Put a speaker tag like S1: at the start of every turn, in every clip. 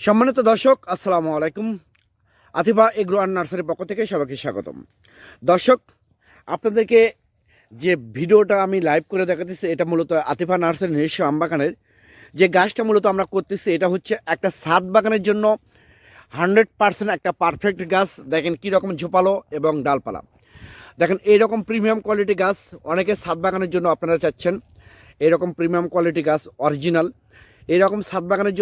S1: সম্মানিত দর্শক, আসসালামু আলাইকুম। আতিফা এগ্রো আর নার্সারির পক্ষ থেকে সবাইকে স্বাগতম। দর্শক, আপনাদেরকে যে ভিডিওটা আমি লাইভ করে দেখাতেছি, এটা মূলত আতিফা নার্সারি নিজস্ব আমবাগানের। যে গাছটা মূলত আমরা করতেছি, এটা হচ্ছে একটা সাত বাগানের জন্য হান্ড্রেড পার্সেন্ট একটা পারফেক্ট গাছ। দেখেন কীরকম ঝোপালো এবং ডালপালা। দেখেন, এইরকম প্রিমিয়াম কোয়ালিটি গাছ অনেকে সাত বাগানের জন্য আপনারা চাচ্ছেন। এরকম প্রিমিয়াম কোয়ালিটি গাছ, অরিজিনাল। এইরকম সাত বাগানের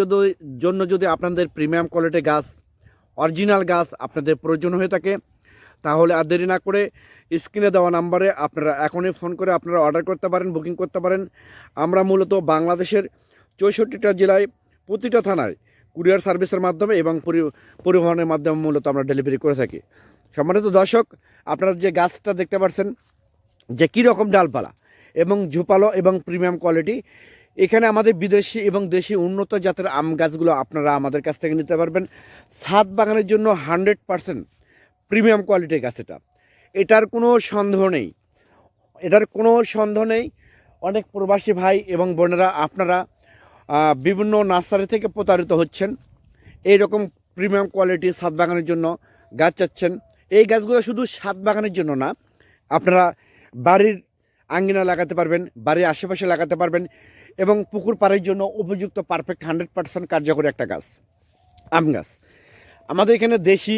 S1: জন্য যদি আপনাদের প্রিমিয়াম কোয়ালিটি গাছ অরিজিনাল গাছ আপনাদের প্রয়োজন হয়ে থাকে, তাহলে আর দেরি না করে স্ক্রিনে দেওয়া নাম্বারে আপনারা এখনই ফোন করে আপনারা অর্ডার করতে পারেন বুকিং করতে পারেন। আমরা মূলত বাংলাদেশের চৌষট্টিটা জেলায় প্রতিটা থানায় কুরিয়ার সার্ভিসের মাধ্যমে এবং পরিবহনের মাধ্যমে মূলত আমরা ডেলিভারি করে থাকি। সম্মানিত দর্শক, আপনারা যে গাছটা দেখতে পাচ্ছেন, যে কী রকম ডালপালা এবং ঝোপালো এবং প্রিমিয়াম কোয়ালিটি এখানে আমাদের বিদেশি এবং দেশি উন্নত জাতের আম গাছগুলো আপনারা আমাদের কাছ থেকে নিতে পারবেন। ছাদ বাগানের জন্য হান্ড্রেড পারসেন্ট প্রিমিয়াম কোয়ালিটির গাছ এটা। এটার কোনো সন্দেহ নেই। এটার কোনো সন্দেহ নেই। অনেক প্রবাসী ভাই এবং বোনেরা আপনারা বিভিন্ন নার্সারি থেকে প্রতারিত হচ্ছেন। এই রকম প্রিমিয়াম কোয়ালিটি ছাদ বাগানের জন্য গাছ চাচ্ছেন। এই গাছগুলো শুধু ছাদ বাগানের জন্য না, আপনারা বাড়ির আঙ্গিনা লাগাতে পারবেন, বাড়ির আশেপাশে লাগাতে পারবেন। এবং পুকুর পাড়ের জন্য উপযুক্ত পারফেক্ট হান্ড্রেড পার্সেন্ট কার্যকরী একটা গাছ, আম গাছ। আমাদের এখানে দেশি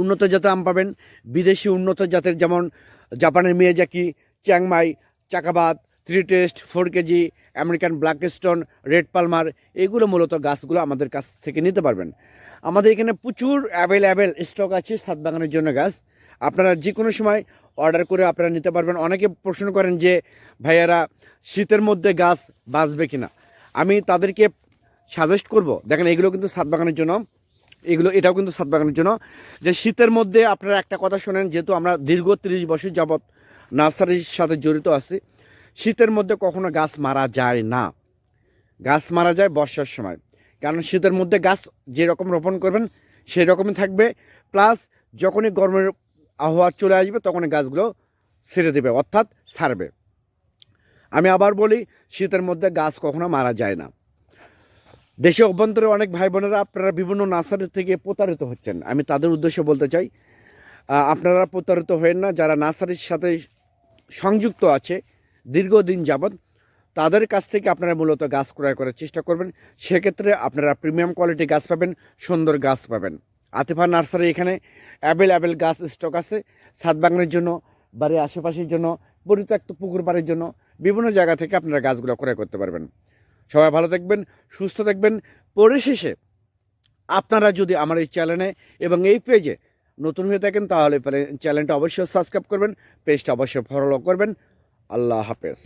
S1: উন্নত জাতের আম পাবেন, বিদেশি উন্নত জাতের যেমন জাপানের Miyazaki Chiang Mai চাকাবাদ three taste four KG American black stone red palmer এইগুলো মূলত গাছগুলো আমাদের কাছ থেকে নিতে পারবেন। আমাদের এখানে প্রচুর অ্যাভেলেবেল স্টক আছে সাত বাগানের জন্য গাছ। আপনারা যে কোনো সময় অর্ডার করে আপনারা নিতে পারবেন। অনেকে প্রশ্ন করেন যে, ভাইয়ারা, শীতের মধ্যে গাছ বাঁচবে কিনা? আমি তাদেরকে সাজেস্ট করব। দেখেন, এগুলো কিন্তু সাত বাগানের জন্য। এগুলো, এটাও কিন্তু সাত বাগানের জন্য। যে শীতের মধ্যে আপনারা একটা কথা শোনেন, যেহেতু আমরা দীর্ঘ তিরিশ বছর যাবৎ নার্সারির সাথে জড়িত আছি, শীতের মধ্যে কখনো গাছ মারা যায় না। গাছ মারা যায় বর্ষার সময়। কারণ শীতের মধ্যে গাছ যেরকম রোপণ করবেন সেই রকমই থাকবে। প্লাস যখনই গরমের আবহাওয়া চলে আসবে তখনই গাছগুলো ছেড়ে দেবে, অর্থাৎ ছাড়বে। আমি আবার বলি, শীতের মধ্যে গাছ কখনো মারা যায় না। দেশে অভ্যন্তরে অনেক ভাই বোনেরা আপনারা বিভিন্ন নার্সারি থেকে প্রতারিত হচ্ছেন। আমি তাদের উদ্দেশ্যে বলতে চাই আপনারা প্রতারিত হয়েন না, যারা নার্সারির সাথে সংযুক্ত আছে, দীর্ঘদিন যাবৎ, তাদের কাছ থেকে আপনারা মূলত গাছ ক্রয় করার চেষ্টা করবেন। সেক্ষেত্রে আপনারা প্রিমিয়াম কোয়ালিটি গাছ পাবেন, সুন্দর গাছ পাবেন। আতিফা নার্সারি এখানে অ্যাভেলেবেল গাছ স্টক আছে। ছাদ বাগানের জন্য, বাড়ির আশেপাশের জন্য, পরিত্যক্ত পুকুর বাড়ির জন্য বিভিন্ন জায়গা থেকে আপনারা গাছগুলো ক্রয় করতে পারবেন। সবাই ভালো থাকবেন, সুস্থ থাকবেন। পরিশেষে আপনারা যদি আমার এই চ্যানেলে এবং এই পেজে নতুন হয়ে থাকেন, তাহলে চ্যানেলটা অবশ্যই সাবস্ক্রাইব করবেন, পেজটা অবশ্যই ফলো করবেন। আল্লাহ হাফেজ।